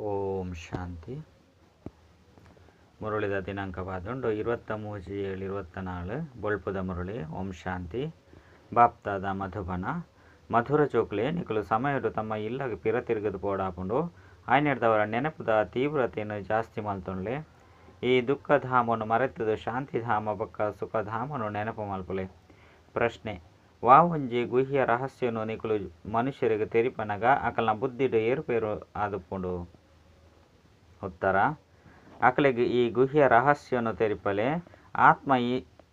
ಓಂ ಶಾಂತಿ. ಮುರುಳಿದ ದಿನಾಂಕವಾದುಂಡು ಇರುವತ್ತ ಮೂಜಿ ಏಳು ಇರುವತ್ತ ನಾಳು ಬೊಳ್ಪುದ ಮುರುಳಿ, ಓಂ ಶಾಂತಿ. ಬಾಪ್ತಾದ ಮಧುಬನ. ಮಧುರ ಚೋಕ್ಲೆ ನಿಕಲು ಸಮಯರು ತಮ್ಮ ಇಲ್ಲ ಪಿರ ತಿರುಗದು ಪೋಡಾಪುಂಡು. ಆಯ್ನೆಡ್ದವರ ನೆನಪುದ ತೀವ್ರತೆಯನ್ನು ಜಾಸ್ತಿ ಮಲ್ತೊಂಡ್ಲೆ. ಈ ದುಃಖಧಾಮನು ಮರೆತದು ಶಾಂತಿಧಾಮ ಸುಖ ಸುಖಧಾಮನು ನೆನಪು ಮಲ್ಪುಲೆ. ಪ್ರಶ್ನೆ, ವಾವುಂಜಿ ಗುಹ್ಯ ರಹಸ್ಯನು ನಿಕುಲು ಮನುಷ್ಯರಿಗೆ ತೆರಿಪನಗ ಅಕಲ್ನ ಬುದ್ಧಿಡು ಏರುಪೇರು ಆದುಪುಂಡು ಉತ್ತರ. ಅಕಲೆಗೆ ಈ ಗುಹ್ಯ ರಹಸ್ಯವನ್ನು ತೆರಿಪಲೆ. ಆತ್ಮ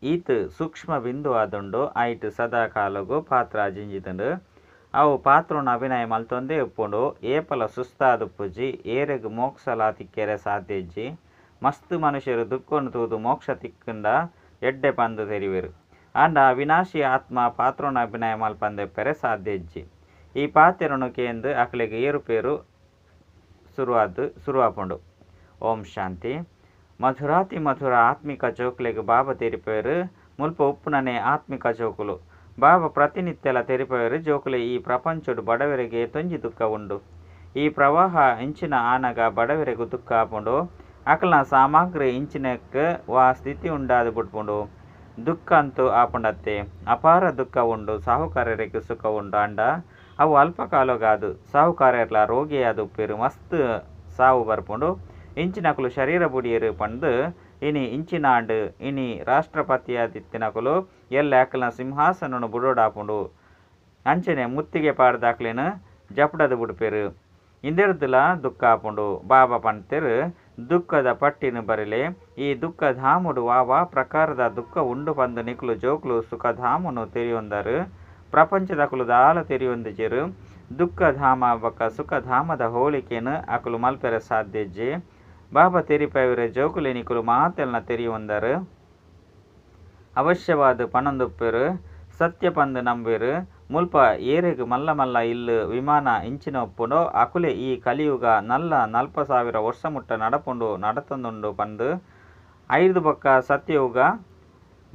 ಈತ್ ಸೂಕ್ಷ್ಮ ಬಿಂದು ಆದುಂಡು, ಐಟ್ ಸದಾ ಕಾಲಗೂ ಪಾತ್ರ ಜಿಂಜಿತಂಡು. ಅವು ಪಾತ್ರವನ್ನು ಅಭಿನಯ ಮಲ್ತೊಂದೇ ಉಪ್ಪುಂಡು. ಏಪಲ ಸುಸ್ತಾದುಪ್ಪುಜಿ ಏರೆಗ್ ಮೋಕ್ಷಲ ತಿಕ್ಕೆರೆ ಸಾಧ್ಯಜ್ಜಿ. ಮಸ್ತ್ ಮನುಷ್ಯರು ದುಃಖವನ್ನು ತೂದು ಮೋಕ್ಷ ತಿಕ್ಕಂಡ ಎಡ್ಡೆ ಪಂದು ತೆರಿವೆರು. ಅಂಡ ಅವಿನಾಶಿ ಆತ್ಮ ಪಾತ್ರವನ್ನು ಅಭಿನಯ ಮಲ್ಪಂದೆಪ್ಪರೆ ಸಾಧ್ಯಜ್ಜಿ. ಈ ಪಾತ್ರನು ಕೇಂದು ಅಕಲಿಗೆ ಏರುಪೇರು ಶುರುವಾದ್ದು, ಶುರುವಾಪುಂಡು. ಓಂ ಶಾಂತಿ. ಮಧುರಾತಿ ಮಧುರ ಆತ್ಮಿಕ ಜೋಕ್ಲೆಗ್ ಬಾಬಾ ತೆರಿಪೇರು ಮುಲ್ಪ ಉಪ್ಪುನನೆ ಆತ್ಮಿಕ ಜೋಕುಲು ಬಾಬಾ ಪ್ರತಿನಿತ್ಯಲ ತೆರಿಪೇರು ಜೋಕುಲೆ ಈ ಪ್ರಪಂಚಡು ಬಡವರಿಗೆ ತೊಂಜಿ ದುಃಖ ಉಂಡು. ಈ ಪ್ರವಾಹ ಇಂಚಿನ ಆನಗ ಬಡವರಿಗೂ ದುಃಖ ಆಪುಂಡು. ಅಕಲ್ನ ಸಾಮಗ್ರಿ ಇಂಚಿನಕ್ಕೆ ವಾ ಸ್ಥಿತಿ ಉಂಡಾದು ಬಿಟ್ಪುಂಡು. ದುಃಖ ಅಂತೂ ಆಪುಂಡತ್ತೆ. ಅಪಾರ ದುಃಖ ಉಂಡು, ಸಾಹುಕಾರರಿಗೆ ಸುಖ ಉಂಡು ಅಂಡ. ಅವು ಅಲ್ಪಕಾಲಗಾದು ಸಾಹುಕಾರರ್ಲ ರೋಗಿಯಾದ ಉಪ್ಪೇರು ಮಸ್ತ್ ಸಾವು ಬರ್ಪುಂಡು. ಇಂಚಿನಕುಲು ಶರೀರ ಬುಡಿಯರು ಪಂದು, ಇನಿ ಇಂಚಿನಾಂಡು, ಇನಿ ರಾಷ್ಟ್ರಪತಿಯಾದಿತ್ತಿನಕುಲು ಎಲ್ಲ ಅಕಲ್ನ ಸಿಂಹಾಸನನು ಬುಡೋಡಾಪುಂಡು. ಅಂಚನೆ ಮುತ್ತಿಗೆ ಪಾಡ್ದಾಕ್ಲಿನ ಜಪಡದ ಬಿಡ್ಪೇರು ಇಂದೆರ್ದುಲ ದುಃಖ ಆಪುಂಡು ಬಾಬಾ ಪಂತೆರು ದುಃಖದ ಪಟ್ಟಿನ ಬರಲೆ, ಈ ದುಃಖ ಧಾಮುಡು ವಾವ ಪ್ರಕಾರದ ದುಃಖ ಉಂಡು ಪಂದು ನಿಕ್ಲು ಜೋಕ್ಲು ಸುಖಧಾಮನು ತೆರಿಯೊಂದರು ಪ್ರಪಂಚದಕುಲು ದಾಲ ತೆರಿಯೊಂದಿಜರು ದುಃಖಧಾಮ ಬೊಕ ಸುಖಧಾಮದ ಹೋಳಿಕೆನು ಅಕುಲು ಮಲ್ಪೆರ ಸಾಧ್ಯಜ್ಜೆ ಬಾಬಾ ತೆರಿಪೈವರೆ ಜೋಕುಲೆ ನಿಕುಲು ಮಾತೆಲ್ನ ತೆರಿಯೊಂದರು. ಅವಶ್ಯವಾದ ಪಣಂದುಪ್ಪೆರು, ಸತ್ಯ ಪಂದು ನಂಬೇರು. ಮುಲ್ಪ ಏರೆಗ್ ಮಲ್ಲ ಮಲ್ಲ ಇಲ್ಲು ವಿಮಾನ ಇಂಚಿನ ಒಪ್ಪುಂಡು, ಅಕುಲೆ ಈ ಕಲಿಯುಗ ನಲ್ಲ ನಲ್ಪ ಸಾವಿರ ವರ್ಷ ಮುಟ್ಟ ನಡಪುಂಡು ನಡತಂದುಂಡು ಪಂದು. ಐದು ಬೊಕ್ಕ ಸತ್ಯಯುಗ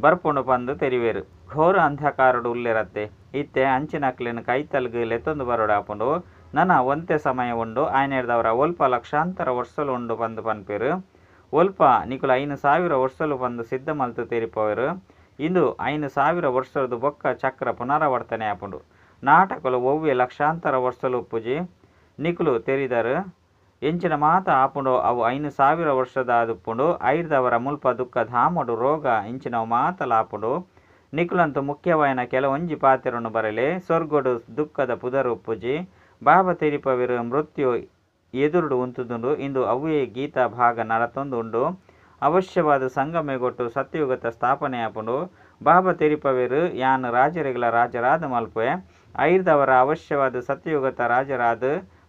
ಬರ್ಪುಂಡು ಪಂದು ತೆರಿವೇರು. ಘೋರ ಅಂಧಕಾರಡು ಉಲ್ಲೆರತ್ತೆ. ಇತ್ತೆ ಅಂಚಿನಕ್ಲಿನ ಕೈತಲ್ಗು ಲೆತ್ತೊಂದು ಬರೋಡು ಆಪುಂಡು. ನನ ಒಂತೆ ಸಮಯ ಉಂಡು. ಆಯ್ನೆಡ್ದವರ ಒಲ್ಪ ಲಕ್ಷಾಂತರ ವರ್ಷಲು ಉಂಡು ಬಂದು ಪನ್ಪೇರು. ಒಲ್ಪ ನಿಕುಲು ಐನು ಸಾವಿರ ವರ್ಷಲು ಬಂದು ಸಿದ್ಧ ಮಲ್ತು ತೆರಿಪೋರು. ಇಂದು ಐನು ಸಾವಿರ ವರ್ಷದ ಬೊಕ್ಕ ಚಕ್ರ ಪುನರಾವರ್ತನೆ ಆಪುಂಡು. ನಾಟಕಲು ಒವ್ವೆ ಲಕ್ಷಾಂತರ ವರ್ಷಲು ಉಪ್ಪುಜಿ. ನಿಕುಲು ತೆರಿದರು. ಎಂಚಿನ ಮಾತ ಆಪುಂಡು, ಅವು ಐನು ಸಾವಿರ ವರ್ಷದ ಆದುಪ್ಪುಂಡು ಐರ್ದವರ ಮುಲ್ಪ ದುಃಖ ಧಾಮಡು ರೋಗ ಇಂಚಿನವು ಮಾತಲ ನಿಕುಲಂತು ಮುಖ್ಯವಾಯಿನ ಕೆಲವೊಂಜಿ ಪಾತ್ರನು ಬರಲೆ ಸ್ವರ್ಗೊಡು ದುಃಖದ ಪುದರು ಉಪ್ಪುಜಿ ಬಾಬ ತಿರಿಪವಿರು ಮೃತ್ಯು ಎದುರುಡು ಉಂತುದುಂಡು, ಇಂದು ಅವೇ ಗೀತಾ ಭಾಗ ನಡತೊಂದುಂಡು ಅವಶ್ಯವಾದ ಸಂಗಮೆಗೊಟ್ಟು ಸತ್ಯಯುಗತ ಸ್ಥಾಪನೆ ಆಪುಂಡು ಬಾಬಾ ತೆರಿಪವೇರು ಯಾನ್ ರಾಜರಿಗಳ ರಾಜರಾದ ಮಲ್ಪೆ ಐರ್ದವರ ಅವಶ್ಯವಾದ ಸತ್ಯಯುಗತ ರಾಜರಾದ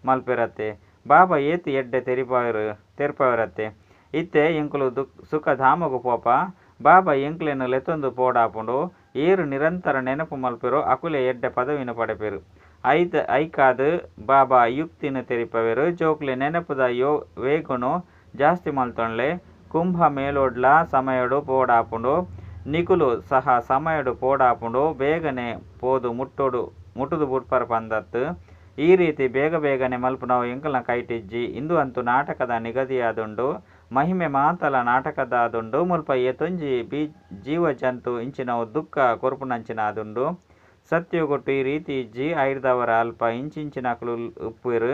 ಮಲ್ಪೆರತ್ತೆ. ಬಾಬಾ ಏತು ಎಡ್ಡೆ ತೆರಿಪವರು, ತೆರಪವಿರತ್ತೆ. ಇತ್ತೆ ಎಂಕುಲು ದುಃಖ ಸುಖಧಾಮಗು ಪೋಪ ಬಾಬಾ ಎಂಕ್ಲೆನ ಲೆತ್ತೊಂದು ಪೋಡಾಪುಂಡು. ಏರು ನಿರಂತರ ನೆನಪು ಮಲ್ಪೆರು ಅಕುಲೆ ಎಡ್ಡೆ ಪದವಿನ ಪಡೆಪೆರು. ಐದ ಐಕಾದು ಬಾಬಾ ಯುಕ್ತಿನ ತೆರಿಪವೆರು. ಜೋಕ್ಲೆ ನೆನಪುದ ಯೋ ವೇಗುನು ಜಾಸ್ತಿ ಮಲ್ತೊಂಡ್ಲೆ ಕುಂಭ ಮೇಲೋಡ್ಲ ಸಮಯಡು ಪೋಡಾಪುಂಡು. ನಿಕುಲು ಸಹ ಸಮಯಡು ಪೋಡಾಪುಂಡು. ಬೇಗನೆ ಪೋದು ಮುಟ್ಟೋಡು, ಮುಟ್ಟುದು ಬುಟ್ಪರ ಪಂದತ್ತು. ಈ ರೀತಿ ಬೇಗ ಬೇಗನೆ ಮಲ್ಪುನವು ಎಂಕಲ್ನ ಕೈಟಿಜ್ಜಿ. ಇಂದು ಅಂತೂ ನಾಟಕದ ನಿಗದಿಯಾದುಂಡು. ಮಹಿಮೆ ಮಾತಲ ನಾಟಕದ ದುಂಡು ಮುಲ್ಪ ಏತೊಂಜಿ ಬೀ ಜೀವ ಜಂತು ಇಂಚಿನವು ದುಃಖ ಕೊರ್ಪುನಂಚಿನ ದುಂಡು ಸತ್ಯಗೊಟ್ಟು ಈ ರೀತಿ ಜಿ ಐರ್ದವರ ಅಲ್ಪ ಇಂಚಿಂಚಿನಕಲು ಉಪ್ಪುರು,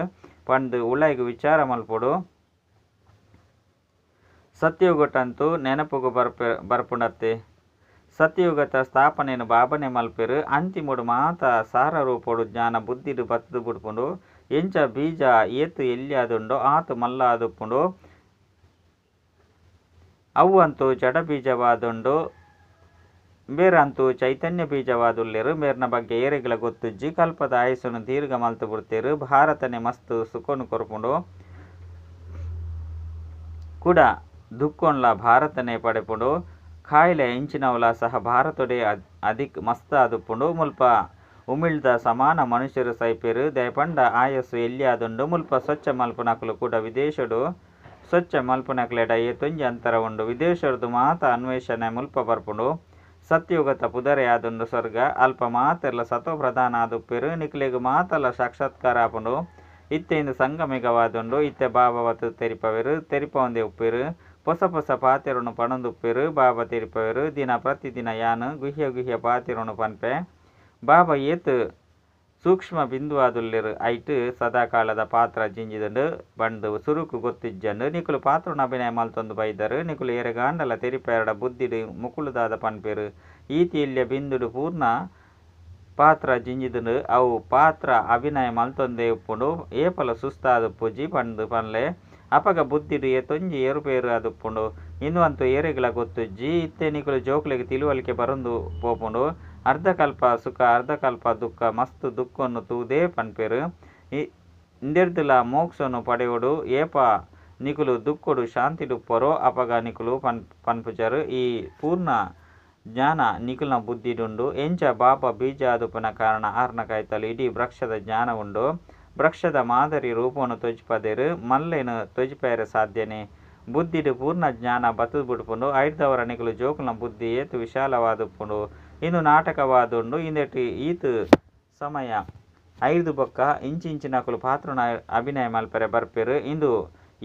ಪಂದು ಉಳೈಗು ವಿಚಾರ ಮಲ್ಪುಡು. ಸತ್ಯಯುಗಟ್ಟಂತೂ ನೆನಪುಗು ಬರ್ಪ ಬರ್ಪುಂಡತ್ತೆ ಸತ್ಯಯುಗತ ಸ್ಥಾಪನೆಯನ್ನು ಬಾಬನೆ ಮಲ್ಪೆರು, ಅಂತಿಮುಡು ಮಾತ ಸಾರ ರೂಪಡು ಜ್ಞಾನ ಬುದ್ಧಿಡು ಬತ್ತದು ಬಿಡ್ಪುಂಡು. ಎಂಚ ಬೀಜ ಏತು ಎಲ್ಲಿಯಾದುಂಡೋ, ಆತು ಮಲ್ಲ ಆದುಪ್ಪುಂಡು ಅವು ಅಂತೂ ಜಡ ಬೀಜವಾದುಂಡು ಬೇರಂತೂ ಚೈತನ್ಯ ಬೀಜವಾದುಲ್ಲೆರು ಮೇರ್ನ ಬಗ್ಗೆ ಏರಿಗಳ ಗೊತ್ತುಜ್ಜಿ, ಕಲ್ಪದ ಆಯಸ್ಸನ್ನು ದೀರ್ಘ ಮಲ್ತು ಬಿಡ್ತೇರು. ಭಾರತನೆ ಮಸ್ತ್ ಸುಖನು ಕೊರ್ಪುಂಡು. ಕೂಡ ದುಕ್ಕೊಂಡ್ಲ ಭಾರತನೆ ಪಡೆಪುಂಡು. ಕಾಯಿಲೆ ಇಂಚಿನವಲ ಸಹ ಭಾರತೊಡೆ ಅಧಿಕ್ ಮಸ್ತ್ ಆದುಪ್ಪುಂಡು ಮುಲ್ಪ ಉಮಿಳ್ದ ಸಮಾನ ಮನುಷ್ಯರು ಸೈಪೇರು. ದಯಪಂಡ ಆಯಸ್ಸು ಎಲ್ಲಿಯಾದುಂಡು. ಮುಲ್ಪ ಸ್ವಚ್ಛ ಮಲ್ಪನಕಲು ಕೂಡ ವಿದೇಶಡು. ಸ್ವಚ್ಛ ಮಲ್ಪುನಕ್ಲೆಡ ಏತೊಂಜಿ ಅಂತರ ಉಂಡು ವಿದೇಶರದು ಮಾತ ಅನ್ವೇಷಣೆ ಮುಲ್ಪ ಬರ್ಪುಂಡು ಸತ್ಯುಗತ ಪುದರೆ ಆದುಂಡು ಸ್ವರ್ಗ, ಅಲ್ಪ ಮಾತೆರ್ಲ ಸತೋ ಪ್ರಧಾನ ಆದುಪ್ಪೆರು ನಿಕ್ಲೆಗ್ ಮಾತಲ ಸಾಕ್ಷಾತ್ಕಾರ ಆಪುಂಡು ಇತ್ತೆಯಿಂದ ಸಂಗಮಿಗವಾದುಂಡು. ಇತ್ತೆ ಬಾಬವತ್ತು ತೆರಿಪವೆರು ತೆರಿಪ ಒಂದೇ ಉಪ್ಪಿರು ಹೊಸ ಹೊಸ ಪಾತೆರನ್ನು ಪಣಂದುಪ್ಪಿರು ಬಾಬಾ ತೆರಿಪವೆರು. ದಿನ ಪ್ರತಿದಿನ ಯಾನು, ಗುಹ್ಯ ಗುಹ್ಯ ಪಾತೆರನ್ನು ಪನ್ಪೆ. ಬಾಬಾ ಏತ್ ಸೂಕ್ಷ್ಮ ಬಿಂದುವಾದುಲ್ಲಿರು ಐಟ್ ಸದಾಕಾಲದ ಪಾತ್ರ ಜಿಂಜಿದಂಡು ಬಂಡು ಸುರುಕು ಗೊತ್ತಿಜ್ಜಂಡು. ನಿಕುಲು ಪಾತ್ರನ ಅಭಿನಯ ಮಲ್ತೊಂದು ಬೈದರು. ನಿಕುಲು ಎರೆಗಾಂಡಲ ತೆರಿಪೆರಡ ಬುದ್ಧಿಡು ಮುಕುಲುದಾದ ಪನ್ಪೆರು. ಈತಿ ಇಲ್ಯ ಬಿಂದುಡು ಪೂರ್ಣ ಪಾತ್ರ ಜಿಂಜಿದಂಡು ಅವು ಪಾತ್ರ ಅಭಿನಯ ಮಲ್ತೊಂದೆ ಉಪ್ಪುಂಡು. ಏಪಲ ಪೂಜಿ ಪಂಡು ಪನ್ಲೆ ಅಪಗ ಬುದ್ಧಿಡು ತೊಂಜಿ ಏರುಪೇರು ಅದುಪ್ಪುಂಡು ಅಂತೂ ಏರೆಗಳ ಗೊತ್ತುಜ್ಜಿ. ಇತ್ತೆ ನಿಕುಲು ಜೋಕ್ಲೆಗ್ ತಿಳುವಳಿಕೆ ಬರೊಂದು ಪೋಪುಂಡು. ಅರ್ಧಕಲ್ಪ ಸುಖ, ಅರ್ಧಕಲ್ಪ ದುಃಖ, ಮಸ್ತ್ ದುಃಖವನ್ನು ತೂದೇ ಪನ್ಪೆರು. ಇಂದೆರ್ದುಲ ಮೋಕ್ಷನು ಪಡೆಯೋಡು, ಏಪ ನಿಕುಲು ದುಃಖಡು ಶಾಂತಿಡು ಪೊರೋ ಅಪಗ ನಿಕುಲು ಪನ್ ಈ ಪೂರ್ಣ ಜ್ಞಾನ ನಿಖಿಲ್ನ ಬುದ್ಧಿಡುಂಡು ಎಂಚ ಬಾಪ ಬೀಜ ಅದುಪನ ಕಾರಣ ಆರ್ನ ಕಾಯ್ತಲು ಇಡೀ ವೃಕ್ಷದ ಜ್ಞಾನ ಉಂಡು. ವೃಕ್ಷದ ಮಾದರಿ ರೂಪವನ್ನು ತೊಜ್ಪದೇರು. ಮಲ್ಲೆನು ತ್ವಜಿಪೇರ ಸಾಧ್ಯನೆ. ಬುದ್ಧಿಡು ಪೂರ್ಣ ಜ್ಞಾನ ಬತ್ತದು ಬಿಡ್ಪುಂಡು ಐದವರ ನಿಖಲು ಜೋಕುಲ ಬುದ್ಧಿ ಏತು ವಿಶಾಲವಾದುಪ್ಪುಂಡು ಇನ್ನು ನಾಟಕವಾದುಂಡು ಇಂದೆಟ್ ಈತ್ ಸಮಯ ಐದು ಬೊಕ್ಕ ಇಂಚಿಂಚಿನಕುಲು ಪಾತ್ರನ ಅಭಿನಯ ಮಲ್ಪರೆ ಬರ್ಪೆರ್. ಇಂದು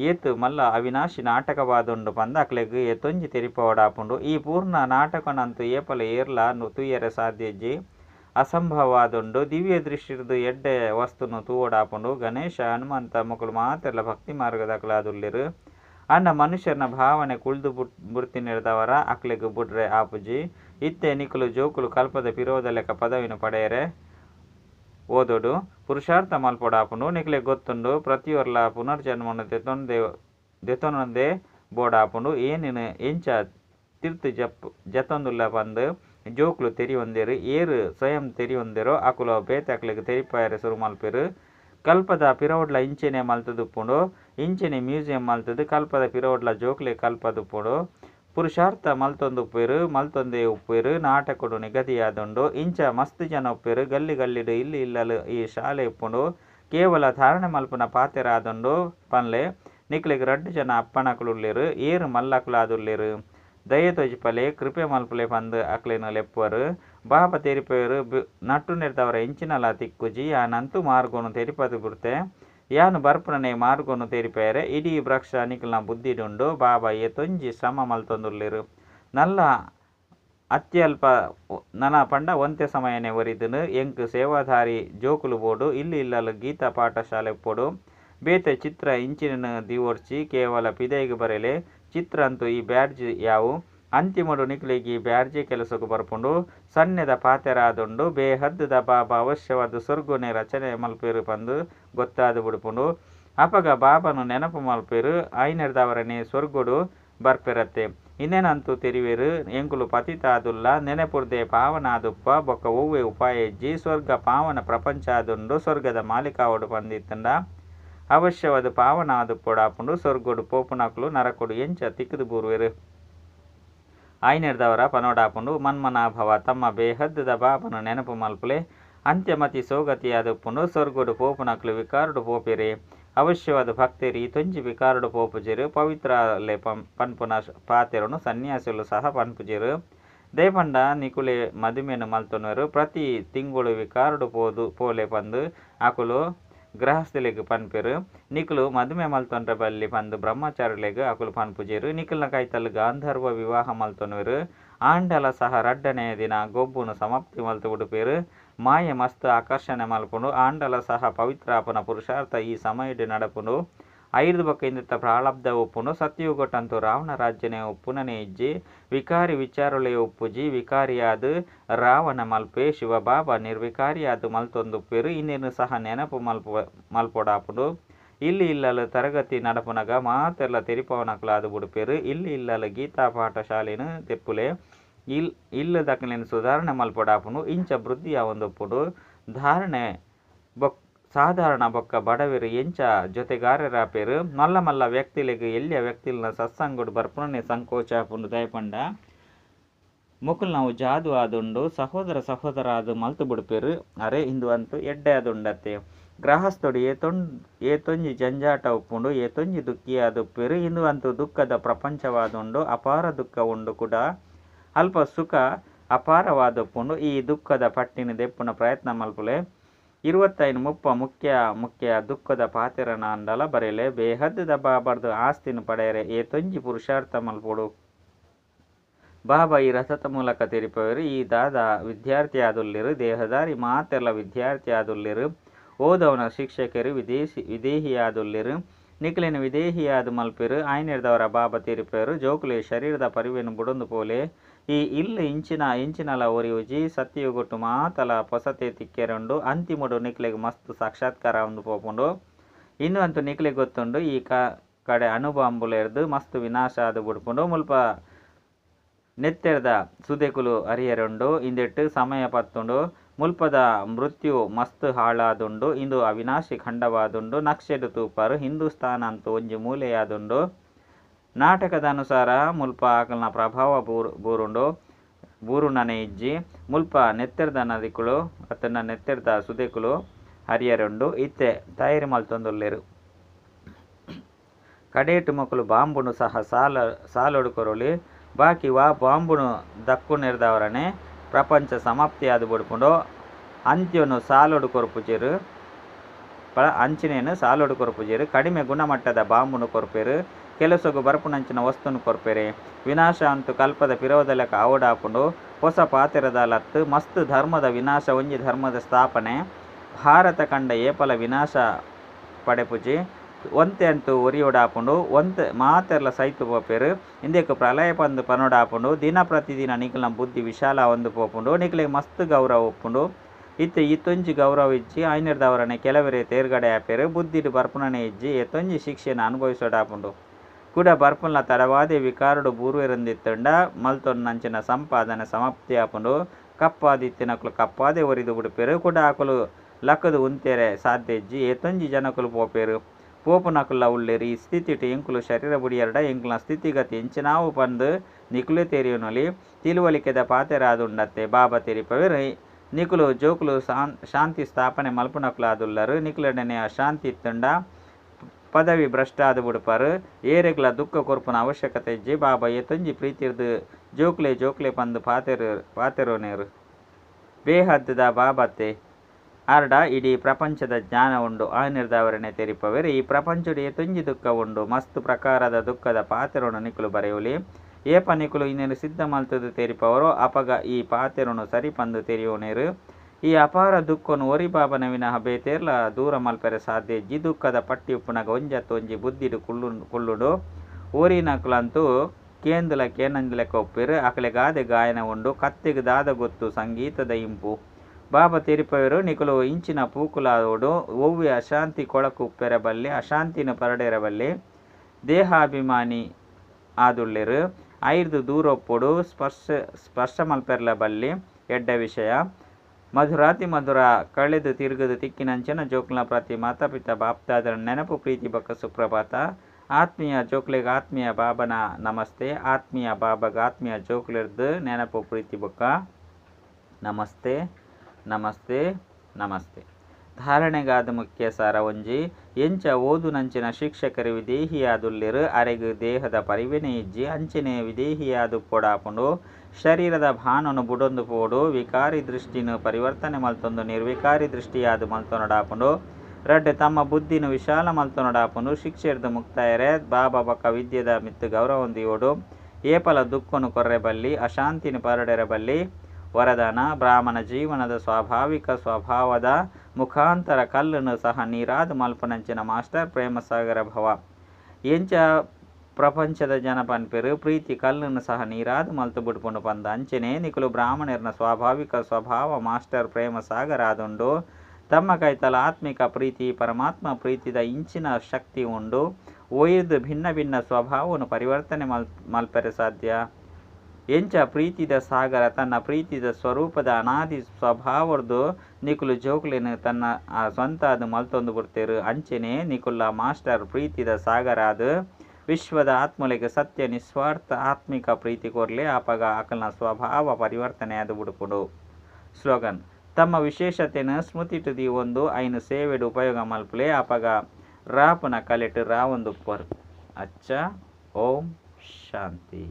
ಏತ್ ಮಲ್ಲ ಅವಿನಾಶಿ ನಾಟಕವಾದುಂಡು ಪಂದಾಕ್ಲೆಗ್ ಎತ್ತೊಂಜಿ ತೆರಿಪವಡಾಪುಂಡು ಈ ಪೂರ್ಣ ನಾಟಕನಂತೂ ಏಪಲ ಏರ್ಲ ತುಯ್ಯರೆ ಸಾಧ್ಯಜ್ಜಿ ಅಸಂಭವವಾದುಂಡು ದಿವ್ಯ ದೃಷ್ಟಿರ್ದು ಎಡ್ಡೆ ವಸ್ತುನು ತೂವಡಾಪುಂಡು ಗಣೇಶ, ಹನುಮಂತ ಮಕ್ಕಳು ಮಾತ್ರ ಭಕ್ತಿ ಮಾರ್ಗದಕ್ಲಾದುಲ್ಲಿರು ಅಣ್ಣ ಮನುಷ್ಯನ ಭಾವನೆ ಕುಳ್ದು ಬುಟ್ ಬುಡ್ತಿನಿಡ್ದವರ ಅಕ್ಲೆಗ್ ಬುಡ್ರೆ ಆಪುಜಿ ಇತ್ತೆ ನಿಕುಲು ಜೋಕುಲು ಕಲ್ಪದ ಲೆಕ್ಕ ಪದವಿನ ಪಡೆಯರೆ. ಓದೋಡು ಪುರುಷಾರ್ಥ ಮಲ್ಪೊಡಾಪುಂಡು, ನಿಕ್ಲೆ ಗೊತ್ತುಂಡು, ಪ್ರತಿಯೊರ್ಲ ಪುನರ್ಜನ್ಮನ ದೆತೊಂದೆ ದೆತೊನೊಂದೆ ಬೋಡಾಪುಂಡು, ಏನಿನ ಎಂಚ ತಿರ್ತು ಜಪ್, ಜತೊಂದುಲ್ಲ ಪಂದ್ ಜೋಕ್ಲು ತೆರಿಯೊಂದೆರು, ಏರು ಸ್ವಯಂ ತೆರಿಯೊಂದೆರೋ, ಅಕುಲು ಬೇತಕ್ಲೆಗ್ ತೆರಿಪಾಯರೆ ಸುರು ಮಲ್ಪಿರು. ಕಲ್ಪದ ಪಿರವುಡ್ಲ ಇಂಚೆನೆ ಮಲ್ತದುಪ್ಪುಂಡು, ಇಂಚೆನೆ ಮ್ಯೂಸಿಯಂ ಮಲ್ತದು ಕಲ್ಪದ ಪಿರವುಡ್ಲ ಜೋಕ್ಲೆ ಕಲ್ಪದುಪ್ಪುಂಡು. ಪುರುಷಾರ್ಥ ಮಲ್ತೊಂದುಪ್ಪೆರು ಮಲ್ತೊಂದೆ ಉಪ್ಪೆರು ನಾಟಕಡು ನಿಗದಿಯಾದುಂಡು, ಇಂಚ ಮಸ್ತ್ ಜನ ಉಪ್ಪೇರು, ಗಲ್ಲಿ ಗಲ್ಲಿಡು ಇಲ್ಲಿ ಇಲ್ಲಲು ಈ ಶಾಲೆ ಉಪ್ಪುಂಡು, ಕೇವಲ ಧಾರಣೆ ಮಲ್ಪುನ ಪಾತೆರಾದುಂಡು ಪನ್ಲೆ, ನಿಕ್ಲೆಗ್ ರಡ್ಡು ಜನ ಅಪ್ಪನಕುಲುಲ್ಲೆರು ಏರು ಮಲ್ಲಕುಲಾದುಲ್ಲೆರು ದಯೆ ತೊಜಿಪಲೆ, ಕೃಪೆ ಮಲ್ಪಲೆ ಪಂದ್ ಅಕ್ಲಿನ ಲೆಪ್ಪರು ಬಾಪ ತೆರಿಪೇರು ನಟ್ಟು ನೆರೆದವರ ಇಂಚಿನಲ ತಿಕ್ಕುಜಿ, ಆ ನಂತು ಮಾರ್ಗೋನು ತೆರಿಪದು ಬಿಡ್ತೆ ಯಾನು ಬರ್ಪುನನೆ ಮಾರ್ಗವನ್ನು ತೆರಿಪೇರೆ, ಇಡೀ ವೃಕ್ಷ ನಿಖಲ್ನ ಬುದ್ಧಿಡುಂಡು ಬಾಬಾ ಎ ತೊಂಜಿ ಶ್ರಮ ಮಲ್ತೊಂದುಲ್ಲೆರು ನಲ್ಲ ಅತ್ಯಲ್ಪ ನನ ಪಂಡ ಒಂತೆ ಸಮಯನೆ ಒರಿದನು, ಎಂಕ್ ಸೇವಾಧಾರಿ ಜೋಕುಲು ಬೋಡು ಇಲ್ಲಿ ಇಲ್ಲಲು ಗೀತಾ ಪಾಠಶಾಲೆ ಪೋಡು. ಬೇತೆ ಚಿತ್ರ ಇಂಚಿನ ದಿವೋರ್ಚಿ, ಕೇವಲ ಪಿದೈಗೆ ಬರೆಲೆ, ಚಿತ್ರ ಅಂತೂ ಈ ಬ್ಯಾಡ್ಜ್ ಯಾವು? ಅಂತಿಮಡು ನಿಕ್ಲಿಗಿ ಬ್ಯಾರ್ಜಿ ಕೆಲಸಕ್ಕೆ ಬರ್ಪುಂಡು ಸಣ್ಣದ ಪಾತೆರಾದುಂಡು, ಬೇಹದ್ದದ ಬಾಬಾ ಅವಶ್ಯವಾದ ಸೊರ್ಗುನೆ ರಚನೆ ಮಲ್ಪೇರು ಬಂದು ಗೊತ್ತಾದ ಬಿಡ್ಪುಂಡು. ಅಪಗ ಬಾಬನು ನೆನಪು ಮಲ್ಪೇರು ಐನೆರ್ದವರನೆ ಸ್ವರ್ಗುಡು ಬರ್ಪಿರತ್ತೆ. ಇನ್ನೇನಂತೂ ತೆರಿವೇರು ಎಂಕುಲು ಪತಿತಾದುಲ್ಲ, ನೆನೆಪುರ್ದೆ ಪಾವನಾದುಪ್ಪ, ಬೊಕ್ಕ ಒವ್ವೆ ಉಪಾಯಜ್ಜಿ, ಸ್ವರ್ಗ ಪಾವನ ಪ್ರಪಂಚ ಆದುಂಡು ಸ್ವರ್ಗದ ಮಾಲಿಕಾವಡು ಬಂದಿತ್ತಂಡ. ಅವಶ್ಯವಾದ ಪಾವನ ಆದುಪ್ಪೊಡಾಪುಂಡು ಸ್ವರ್ಗುಡು ಪೋಪುನಕ್ಲು ನರಕುಡು ಎಂಚ ತಿಕ್ಕದು ಬೂರ್ವೆರು. ಆಯ್ನೆಡ್ದವರ ಪನೋಡಾಪುಂಡು ಮನ್ಮನಾಭವ ತಮ್ಮ ಬೇಹದ್ದದ ಬಾಬನು ನೆನಪು ಮಲ್ಪುಲೆ. ಅಂತ್ಯಮತಿ ಸೋಗತಿಯಾದುಪ್ಪುಂಡು ಸ್ವರ್ಗುಡು ಪೋಪುನಕ್ಲು ವಿಕಾರುಡು ಪೋಪಿರೆ. ಅವಶ್ಯವಾದ ಭಕ್ತಿರಿ ತೊಂಜಿ ವಿಕಾರುಡು ಪೋಪುಜಿರು. ಪವಿತ್ರಾಲೆ ಪಂ ಪನ್ಪುನ ಪಾತಿರನು ಸನ್ಯಾಸುಲು ಸಹ ಪನ್ಪುಜಿರು. ದೇಪಂಡ ನಿಕುಲೆ ಮದುಮೆನು ಮಲ್ತೊನರು. ಪ್ರತಿ ತಿಂಗಳು ವಿಕಾರುಡು ಪೋದು ಪೋಲೆ ಪಂದು ಆಕುಲು ಗೃಹಸ್ಥಿಲೆಗ್ ಪನ್ಪೆರ್ ನಿಕುಲು ಮದುಮೆ ಮಲ್ತೊಂಡ್ರ ಬಲ್ಲಿ ಪಂದ್ ಬ್ರಹ್ಮಚಾರಿಲೆಗ್ ಅಕುಲು ಪನ್ಪುಜೆರ್ ನಿಕುಲ್ನ ಕೈತಲ್ ಗಾಂಧರ್ವ ವಿವಾಹ ಮಲ್ತೊನುವೆರು ಆಂಡಲ ಸಹ ರಡ್ಡನೆಯ ದಿನ ಗೊಬ್ಬುನು ಸಮಾಪ್ತಿ ಮಲ್ತು ಉಡುಪೇರು. ಮಾಯೆ ಮಸ್ತ್ ಆಕರ್ಷಣೆ ಮಲ್ಪುಂಡು ಆಂಡಲ ಸಹ ಪವಿತ್ರಾಪನ ಪುರುಷಾರ್ಥ ಈ ಸಮಯಡ್ ನಡಪುಂಡು ಐದು ಬೊಕ್ಕ ಇಂದಿತ್ತ ಪ್ರಾಳಬ್ಧ ಉಪ್ಪುಂಡು ಸತ್ಯುಗೊಟ್ಟಂತು ರಾವಣ ರಾಜ್ಯನೆ ಉಪ್ಪುನ ಇಜ್ಜಿ. ವಿಕಾರಿ ವಿಚಾರೊಳೆ ಉಪ್ಪುಜಿ ವಿಕಾರಿಯಾದ ರಾವಣ ಮಲ್ಪೆ ಶಿವಬಾಬ, ನಿರ್ವಿಕಾರಿಯಾದ ಮಲ್ತೊಂದು ಪೆರು, ಇನ್ನೇನು ಸಹ ನೆನಪು ಮಲ್ಪ ಮಲ್ಪೊಡಾಪುಡು. ಇಲ್ಲಿ ಇಲ್ಲಲು ತರಗತಿ ನಡಪುನಗ ಮಾತೆಲ್ಲ ತೆರಿಪವನಕ್ಲಾದು ಬುಡುಪೆರು ಇಲ್ಲಿ ಇಲ್ಲಲು ಗೀತಾ ಪಾಠ ಶಾಲೆನು ತೆಪ್ಪುಲೆ. ಇಲ್, ಇಲ್ಲದಕ್ಲೆನ್ ಸುಧಾರಣೆ ಮಲ್ಪಡಾಪುನು, ಇಂಚ ವೃದ್ಧಿಯ ಒಂದೊಪ್ಪುಡು. ಧಾರಣೆ ಬೊಕ್ ಸಾಧಾರಣ ಬೊಕ್ಕ ಬಡವೆರ್ ಎಂಚ ಜೊತೆಗಾರರಾಪೆರು ಮಲ್ಲ ಮಲ್ಲ ವ್ಯಕ್ತಿಲೆಗ್ ಎಲ್ಲಿಯ ವ್ಯಕ್ತಿಲ್ನ ಸತ್ಸಂಗುಡು ಬರ್ಪುಣನೆ ಸಂಕೋಚ ಪುಂಡು ದಯಪಂಡ. ಮುಕುಲ್ ನಾವು ಜಾದು ಆದುಂಡು, ಸಹೋದರ ಸಹೋದರ ಅದು ಮಲ್ತು ಬಿಡ್ಪೇರು ಅರೆ, ಇಂದು ಅಂತೂ ಎಡ್ಡೆ ಆದುಂಡತ್ತೆ. ಗ್ರಹಸ್ಥೊಡು ಏತೊಂಡ್ ಏತೊಂಜಿ ಜಂಜಾಟ ಉಪ್ಪುಂಡು ಏತೊಂಜಿ ದುಃಖಿ ಆದುಪ್ಪೇರು ಇಂದು ಅಂತೂ ದುಃಖದ ಪ್ರಪಂಚವಾದುಂಡು, ಅಪಾರ ದುಃಖ ಉಂಡು ಕೂಡ. ಅಲ್ಪ ಸುಖ ಅಪಾರವಾದ ಉಪ್ಪುಂಡು ಈ ದುಃಖದ ಪಟ್ಟಿನ ದೆಪ್ಪುನ ಪ್ರಯತ್ನ ಮಲ್ಪುಲೆ. ಇರುವತ್ತೈನು ಮುಪ್ಪ ಮುಖ್ಯ ಮುಖ್ಯ ದುಃಖದ ಪಾತಿರನ ಅಂಡಲ ಬರೆಯಲೆ ಬೇಹದ್ದದ ಬಾಬರ್ದು ಆಸ್ತಿನ ಪಡೆಯರೆ, ಏ ತೊಂಜಿ ಪುರುಷಾರ್ಥ ಮಲ್ಪೊಡು. ಬಾಬಾ, ಈ ರಥದ ಮೂಲಕ ತಿರುಪವರು, ಈ ದಾದ ವಿದ್ಯಾರ್ಥಿ ಆದುಲ್ಲಿರು ದೇಹದಾರಿ ಮಾತೆಲ್ಲ ವಿದ್ಯಾರ್ಥಿ ಆದುಲ್ಲಿರು ಓದವನ ಶಿಕ್ಷಕರು ವಿದೇಶಿ, ವಿದೇಹಿಯಾದುಲ್ಲಿರು. ನಿಖಲಿನ ವಿದೇಹಿಯಾದ ಮಲ್ಪಿರು ಆಯ್ನಿಡ್ದವರ ಬಾಬ ತೀರಿಪೇರು, ಜೋಕುಲೆ ಶರೀರದ ಪರಿವೆನು ಬುಡೊಂದು ಪೋಲೆ. ಈ ಇಲ್ಲು ಇಂಚಿನ ಇಂಚಿನಲ ಒರಿಯುಜಿ ಸತ್ಯಯುಗೊಟ್ಟು ಮಾತಲ ಪೊಸತೆ ತಿಕ್ಕೆರಂಡು, ಅಂತಿಮಡು ನಿಕ್ಲೆಗ್ ಮಸ್ತ್ ಸಾಕ್ಷಾತ್ಕಾರ ಒಂದು ಪೋಪುಂಡು. ಇನ್ನು ಅಂತೂ ನಿಕ್ಲೆಗ್ ಗೊತ್ತುಂಡು, ಈ ಕ ಕಡೆ ಅನುಬಾಂಬುಲೆರ್ದು ಮಸ್ತ್ ವಿನಾಶ ಆದು ಬುಡ್ಪುಂಡು. ಮುಲ್ಪ ನೆತ್ತೆರ್ದ ಸುದೆಕುಲು ಅರಿಯರುಂಡು ಇಂದೆಟ್ಟು ಸಮಯ ಪತ್ತುಂಡು. ಮುಲ್ಪದ ಮೃತ್ಯು ಮಸ್ತ್ ಹಾಳಾದುಂಡು, ಇಂದು ಅವಿನಾಶಿ ಖಂಡವಾದುಂಡು ನಕ್ಷೆಡು ತೂಪಾರು ಹಿಂದೂಸ್ತಾನ ಅಂತ ಒಂಜಿ ಮೂಲೆಯಾದುಂಡು. ನಾಟಕದ ಅನುಸಾರ ಮುಲ್ಪ ಆಕಲ್ನ ಪ್ರಭಾವ ಬೂರು, ಬೂರುಂಡು. ಬೂರುನನೆ ಇಜ್ಜಿ, ಮುಲ್ಪ ನೆತ್ತೆರ್ದ ನದಿಕುಳು ಅತನ ನೆತ್ತೆರ್ದ ಸುದೆಕುಳು ಹರಿಯರುಂಡು. ಇತ್ತೆ ತಯಾರಿ ಮಲ್ತೊಂದುಲ್ಲೆರು ಕಡೇಟು ಮಕ್ಕಳು ಬಾಂಬುನು ಸಹ ಸಾಲ, ಸಾಲೊಡುಕೊರೊಲಿ. ಬಾಕಿ ವಾ ಬಾಂಬುನು ದಕ್ಕು ನೆರೆದವರನೆ ಪ್ರಪಂಚ ಸಮಾಪ್ತಿಯಾದ ಬಿಡ್ಕೊಂಡು ಅಂತ್ಯನು ಸಾಲೊಡು ಪೂಜೆರು ಪ ಅಂಚಿನೇನು ಸಾಲೊಡು ಪೂಜೆರು ಕಡಿಮೆ ಗುಣಮಟ್ಟದ ಬಾಂಬುನು ಕೊರಪೇರು. ಕೆಲಸಗು ಬರ್ಪುನಂಚಿನ ವಸ್ತುನು ಕೊರ್ಪೆರೆ. ವಿನಾಶ ಅಂತೂ ಕಲ್ಪದ ಪಿರೋದಲಕ ಅವಡಾಕೊಂಡು ಹೊಸ ಪಾತಿರದ ಲತ್ತು, ಮಸ್ತ್ ಧರ್ಮದ ವಿನಾಶ ಒಂಜಿ ಧರ್ಮದ ಸ್ಥಾಪನೆ. ಭಾರತ ಕಂಡ ಏಪಲ ವಿನಾಶ ಪಡೆಪುಜಿ ಒಂತೆ ಅಂತೂ ಒರಿಯೋಡಾಪುಂಡು ಒಂತೆ ಮಾತೆರ್ಲ ಸೈತು ಪೋಪೆರ್ ಇಂದೆಕ್ ಪ್ರಳಯ ಪಂದು ಪನೋಡಾಪುಂಡು ದಿನ ಪ್ರತಿದಿನ ಬುದ್ಧಿ ವಿಶಾಲ ಒಂದು ಪೋಪುಂಡು ನಿಕ್ಲೆಗ್ ಮಸ್ತ್ ಗೌರವ ಉಪ್ಪುಂಡು. ಇತ್ತೆ ಇತ್ತೊಂಜಿ ಗೌರವ ಇಜ್ಜಿ ಐನರ್ದವರನೆ ಕೆಲವರೆ ತೇರ್ಗಡೆ ಆಪೆರ್ ಬುದ್ಧಿಡ್ ಬರ್ಪುನನೆ ಇಜ್ಜಿ ಎತ್ತೊಂಜಿ ಶಿಕ್ಷೆನ ಅನುಭವಿಸೋಡಾಪುಂಡು ಕೂಡ ಬರ್ಪುನ್ಲ ತಡವಾದೆ ವಿಕಾರುಡು ಬೂರ್ವೆರಂದಿತ್ತಂಡ ಮಲ್ತೊನ್ ನಂಚಿನ ಸಂಪಾದನೆ ಸಮಾಪ್ತಿ ಆಪುಂಡು ಕಪ್ಪಾದಿತ್ತಿನಕುಲು ಕಪ್ಪಾದೆ ಒರಿದು ಬಿಡುಪೇರು. ಕೂಡ ಆಕಲು ಲಕ್ಕದು ಉಂತೆರೆ ಸಾಧ್ಯ ಇಜ್ಜಿ ಎತ್ತೊಂಜಿ ಜನಕುಲು ಪೋಪೆರು ಉಳ್ಳೆರಿ ಈ ಸ್ಥಿತಿಟ್ ಎಂಕುಲು ಶರೀರ ಬುಡಿಯರ್ಡ ಎಂಕುಲ ಸ್ಥಿತಿಗತಿ ಎಂಚಿನಾವು ಪಂದು ನಿಕುಲೆ ತೆರಿಯುನೊಲಿ. ತಿಳುವಳಿಕೆದ ಪಾತೆರಾದುಂಡತ್ತೆ, ಬಾಬಾ ತೆರಿಪವೆರು. ನಿಕುಲು ಜೋಕುಲು ಶಾಂತಿ ಸ್ಥಾಪನೆ ಮಲ್ಪುನಕುಲಾದುಲ್ಲರು. ನಿಕುಲಡನೆ ಶಾಂತಿ ಇತ್ತುಂಡ ಪದವಿ ಭ್ರಷ್ಟ ಆದು ಬಿಡುಪಾರು. ಏರೆಗ್ಲ ದುಃಖ ಕೊರ್ಪುನ ಅವಶ್ಯಕತೆ ಇಜ್ಜಿ ಬಾಬಾ ಎತ್ತೊಂಜಿ ಪ್ರೀತಿರ್ದು ಜೋಕ್ಲೆ ಜೋಕ್ಲೆ ಪಂದು ಪಾತೆರು, ಪಾತೆರೋನೇರು. ಬೇಹದ್ದದ ಬಾಬತ್ತೆ. ಆರ್ಡ ಇಡೀ ಪ್ರಪಂಚದ ಜ್ಞಾನ ಉಂಡು ಆ ನಿರ್ಧಾವರಣೆ ತೆರಿಪವೆರು. ಈ ಪ್ರಪಂಚಡಿಯ ತುಂಜಿ ದುಃಖ ಉಂಡು, ಮಸ್ತ್ ಪ್ರಕಾರದ ದುಃಖದ ಪಾತೆರೋಣ ನಿಕುಲು ಬರೆಯುಲಿ. ಏಪ ನಿಕುಲು ಇನ್ನೇನು ಸಿದ್ಧ ಮಲ್ತದು ತೆರಿಪವರು, ಅಪಗ ಈ ಪಾತೆರೋನು ಸರಿ ಪಂದು ತೆರಿಯೋನೇರು. ಈ ಅಪಾರ ದುಃಖನು ಒರಿ ಬಾಬನ ವಿನಃ ಬೇತೇರ್ಲ, ದೂರ ಮಲ್ಪರೆ ಸಾಧ್ಯ ಜಿ ದುಃಖದ ಪಟ್ಟಿ ಉಪ್ಪುನಗ ಒಂಜತ್ತು ಒಂಜಿ ಬುದ್ಧಿಡು ಕುಳ್ಳು, ಕುಳ್ಳುಡು. ಓರಿನಕುಲಂತೂ ಕೇಂದುಲ ಕೇನಂದುಲೆಕ್ಕ ಒಪ್ಪಿರು. ಅಕಲೆ ಗಾದೆ ಗಾಯನ ಉಂಡು, ಕತ್ತೆಗೆ ದಾದ ಗೊತ್ತು, ಸಂಗೀತದ ಇಂಪು. ಬಾಬಾ ತಿರುಪವರು ನಿಕುಲು ಇಂಚಿನ ಪೂಕುಲಾದೋಡು ಒವ್ವಿ ಅಶಾಂತಿ ಕೊಳಕು ಪೆರಬಲ್ಲಿ, ಅಶಾಂತಿನ ಪರಡೆರಬಲ್ಲಿ ದೇಹಾಭಿಮಾನಿ ಆದುಳ್ಳಿರು. ಐರ್ದು ದೂರೊಪ್ಪುಡು ಸ್ಪರ್ಶ ಸ್ಪರ್ಶ ಮಲ್ಪೆರ್ಲ ಬಲ್ಲಿ ಎಡ್ಡ ವಿಷಯ. ಮಧುರಾತಿ ಮಧುರ ಕಳೆದು ತಿರುಗದು ತಿಕ್ಕಿನಂಚನ ಜೋಕ್ಲ ಪ್ರತಿ ಮಾತಾಪಿತ ಬಾಪ್ತಾದರ ನೆನಪು ಪ್ರೀತಿ ಬಕ್ಕ ಸುಪ್ರಭಾತ. ಆತ್ಮೀಯ ಜೋಕ್ಲೆಗ್ ಆತ್ಮೀಯ ಬಾಬನ ನಮಸ್ತೆ, ಆತ್ಮೀಯ ಬಾಬಗ ಆತ್ಮೀಯ ಜೋಕ್ಲೆರ್ದು ನೆನಪು ಪ್ರೀತಿ ಬೊಕ್ಕ ನಮಸ್ತೆ. ನಮಸ್ತೆ ನಮಸ್ತೆ. ಧಾರಣೆಗಾದ ಮುಖ್ಯ ಸಾರ ಒಂಜಿ ಎಂಚ ಓದು ನಂಚಿನ ಶಿಕ್ಷಕರು ವಿದೇಹಿಯಾದುಲ್ಲಿರು, ಅರೆಗು ದೇಹದ ಪರಿವೆನೆ ಇಜ್ಜಿ ಅಂಚಿನೇ ವಿದೇಹಿಯಾದು ಪೊಡಾಪುಂಡು, ಶರೀರದ ಭಾನನು ಬುಡೊಂದು ಪೋಡು, ವಿಕಾರಿ ದೃಷ್ಟಿನು ಪರಿವರ್ತನೆ ಮಲ್ತೊಂದು, ನಿರ್ವಿಕಾರಿ ದೃಷ್ಟಿಯಾದು ಮಲ್ತೊನಡಾಪುಂಡು. ರಡ್ಡ್ ತಮ್ಮ ಬುದ್ಧಿನು ವಿಶಾಲ ಮಲ್ತೊನಡಾಪುಂಡು, ಶಿಕ್ಷೆರ್ದು ಮುಕ್ತಾಯರೆ, ಬಾಬಾ ಬಕ್ಕ ವಿದ್ಯೆದ ಮಿತ್ತು ಗೌರವಂದಿಯೋಡು ಏಪಲ ದುಃಖನು ಕೊರ್ರೆಬಲ್ಲಿ ಅಶಾಂತಿನ ಪರಡೆರಬಲ್ಲಿ ವರದಾನ ಬ್ರಾಹ್ಮಣ ಜೀವನದ ಸ್ವಾಭಾವಿಕ ಸ್ವಭಾವದ ಮುಖಾಂತರ ಕಲ್ಲನ್ನು ಸಹ ನೀರಾದ ಮಲ್ಪನಂಚಿನ ಮಾಸ್ಟರ್ ಪ್ರೇಮಸಾಗರ ಭವ. ಎಂಚ ಪ್ರಪಂಚದ ಜನ ಪನ್ಪೆರು ಪ್ರೀತಿ ಕಲ್ಲನ್ನು ಸಹ ನೀರಾದ ಮಲ್ತು ಬಿಡ್ಕೊಂಡು ಬಂದ ಅಂಚನೆ ನಿಕುಲು ಬ್ರಾಹ್ಮಣರನ ಸ್ವಾಭಾವಿಕ ಸ್ವಭಾವ ಮಾಸ್ಟರ್ ಪ್ರೇಮಸಾಗರ ಆದುಂಡು ತಮ್ಮ ಕೈತಲ ಆತ್ಮಿಕ ಪ್ರೀತಿ, ಪರಮಾತ್ಮ ಪ್ರೀತಿದ ಇಂಚಿನ ಶಕ್ತಿ ಉಂಡು. ಒಯ್ದು ಭಿನ್ನ ಭಿನ್ನ ಸ್ವಭಾವವನ್ನು ಪರಿವರ್ತನೆ ಮಲ್, ಮಲ್ಪರೆ ಸಾಧ್ಯ. ಎಂಚ ಪ್ರೀತಿದ ಸಾಗರ ತನ್ನ ಪ್ರೀತಿದ ಸ್ವರೂಪದ ಅನಾದಿ ಸ್ವಭಾವರ್ದು ನಿಕುಲು ಜೋಕ್ಲೆನು ತನ್ನ ಸ್ವಂತ ಅದು ಮಲ್ತೊಂದು ಬಿಡ್ತೇರು. ಅಂಚೆನೆ ನಿಕುಲ್ಲ ಮಾಸ್ಟರ್ ಪ್ರೀತಿದ ಸಾಗರ ಅದು. ವಿಶ್ವದ ಆತ್ಮಲೆಗೆ ಸತ್ಯ, ನಿಸ್ವಾರ್ಥ, ಆತ್ಮಿಕ ಪ್ರೀತಿ ಕೊರ್ಲೆ ಆಪಗ ಆಕಲ್ನ ಸ್ವಭಾವ ಪರಿವರ್ತನೆ ಅದು ಬಿಡುಪುಡು ಸ್ಲೋಗನ್, ತಮ್ಮ ವಿಶೇಷತೆನ ಸ್ಮೃತಿಟುದಿ ಒಂದು ಐನು ಸೇವೆಡು ಉಪಯೋಗ ಮಲ್ಪಲೆ ಆಪಗ ರಾಪನ ಕಲೆಟ್ ರಾವೊಂದು ಪರ್ ಅಚ್ಚ, ಓಂ, ಶಾಂತಿ.